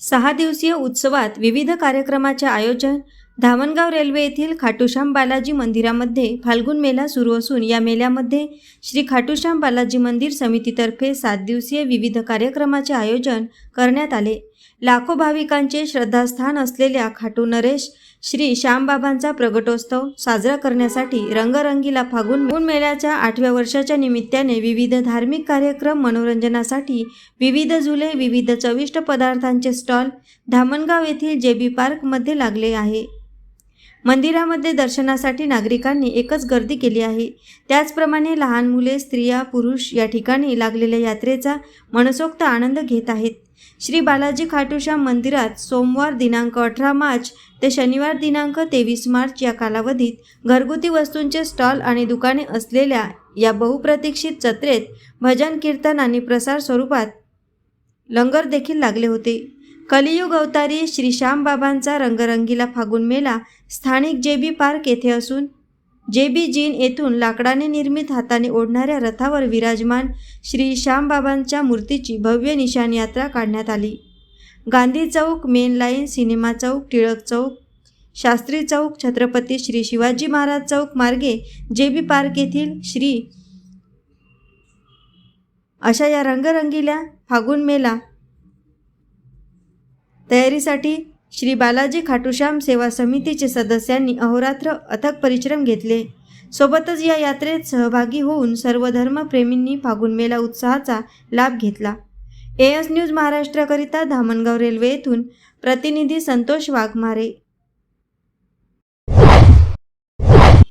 सहा दिवसीय उत्सवात विविध कार्यक्रमाचे आयोजन धामणगाव रेल्वे येथील खाटूश्याम बालाजी मंदिरामध्ये फाल्गुन मेला सुरू असून या मेल्यामध्ये श्री खाटूश्याम बालाजी मंदिर समितीतर्फे सात दिवसीय विविध कार्यक्रमाचे आयोजन करण्यात आले. लाखो भाविकांचे श्रद्धास्थान असलेल्या खाटू नरेश श्री श्यामबाबांचा प्रगटोत्सव साजरा करण्यासाठी रंगरंगीला फागुन मूळ मेळ्याच्या आठव्या वर्षाच्या निमित्ताने विविध धार्मिक कार्यक्रम मनोरंजनासाठी विविध झुले विविध चविष्ट पदार्थांचे स्टॉल धामणगाव येथील जे बी पार्कमध्ये लागले आहे. मंदिरामध्ये दर्शनासाठी नागरिकांनी एकच गर्दी केली आहे. त्याचप्रमाणे लहान मुले स्त्रिया पुरुष या ठिकाणी लागलेल्या यात्रेचा मनसोक्त आनंद घेत आहेत. श्री बालाजी खाटूश्याम मंदिरात सोमवार दिनांक अठरा मार्च ते शनिवार दिनांक तेवीस मार्च या कालावधीत घरगुती वस्तूंचे स्टॉल आणि दुकाने असलेल्या या बहुप्रतीक्षित जत्रेत भजन कीर्तन आणि प्रसार स्वरूपात लंगर देखील लागले होते. कलियुग अवतारी श्री श्यामबाबांचा रंगरंगीला फागुन मेला स्थानिक जे बी पार्क येथे असून जे बी जीन येथून लाकडाने निर्मित हाताने ओढणाऱ्या रथावर विराजमान श्री श्यामबाबांच्या मूर्तीची भव्य निशाण यात्रा काढण्यात आली. गांधी चौक मेन लाईन सिनेमा चौक टिळक चौक शास्त्री चौक छत्रपती श्री शिवाजी महाराज चौक मार्गे जे बी पार्क येथील श्री अशा या रंगरंगील्या फागुन मेला. तयारीसाठी श्री बालाजी खाटूश्याम सेवा समितीचे सदस्यांनी अहोरात्र अथक परिश्रम घेतले. सोबतच या यात्रेत सहभागी होऊन सर्व धर्मप्रेमींनी फागुन मेला उत्साहाचा लाभ घेतला. एएस न्यूज महाराष्ट्राकरिता धामणगाव रेल्वे येथून प्रतिनिधी संतोष वाघमारे